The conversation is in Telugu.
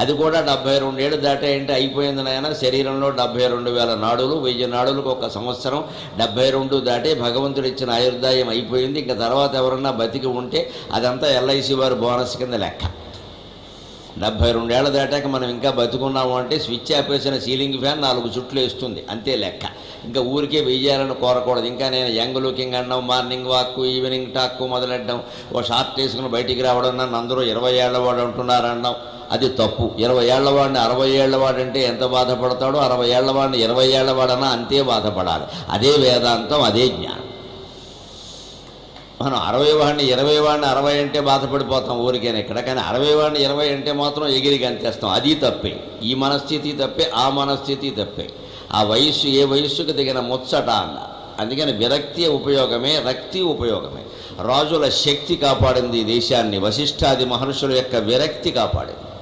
అది కూడా డెబ్బై రెండేళ్ళు దాటాయంటే అయిపోయింది నాయన. శరీరంలో డెబ్బై రెండు వేల నాడులు వెయ్యి నాడులకు ఒక సంవత్సరం. డెబ్బై రెండు దాటే భగవంతుడు ఇచ్చిన ఆయుర్దాయం అయిపోయింది. ఇంకా తర్వాత ఎవరన్నా బతికి ఉంటే అదంతా ఎల్ఐసి వారి బోనస్ కింద లెక్క. డెబ్బై రెండేళ్ళ దాటాక మనం ఇంకా బతుకున్నాము అంటే స్విచ్ ఆపేసిన సీలింగ్ ఫ్యాన్ నాలుగు చుట్లు వేస్తుంది. అంతే లెక్క. ఇంకా ఊరికే వెయ్యాలని కోరకూడదు. ఇంకా నేను యంగ్ లుకింగ్ అనడం మార్నింగ్ వాక్ ఈవినింగ్ టాక్ మొదలెట్టడం ఓ షార్ట్ తీసుకుని బయటికి రావడం నన్ను అందరూ ఇరవై ఏడ వాడు అంటున్నారు అనడం అది తప్పు. ఇరవై ఏళ్ళవాడిని అరవై ఏళ్ళవాడంటే ఎంత బాధపడతాడో అరవై ఏళ్ళవాడిని ఇరవై ఏళ్ళవాడన్నా అంతే బాధపడాలి. అదే వేదాంతం అదే జ్ఞానం. మనం అరవై వాడిని ఇరవై వాడిని అరవై అంటే బాధపడిపోతాం ఊరికైనా ఇక్కడ కానీ అరవై వాడిని ఇరవై అంటే మాత్రం ఎగిరి అంతేస్తాం అది తప్పే. ఈ మనస్థితి తప్పే ఆ మనస్థితి తప్పే. ఆ వయస్సు ఏ వయస్సుకు దిగిన ముచ్చట అన్న. అందుకని విరక్తి ఉపయోగమే రక్తి ఉపయోగమే. రాజుల శక్తి కాపాడింది ఈ దేశాన్ని వశిష్ఠాది మహర్షుల యొక్క విరక్తి కాపాడింది.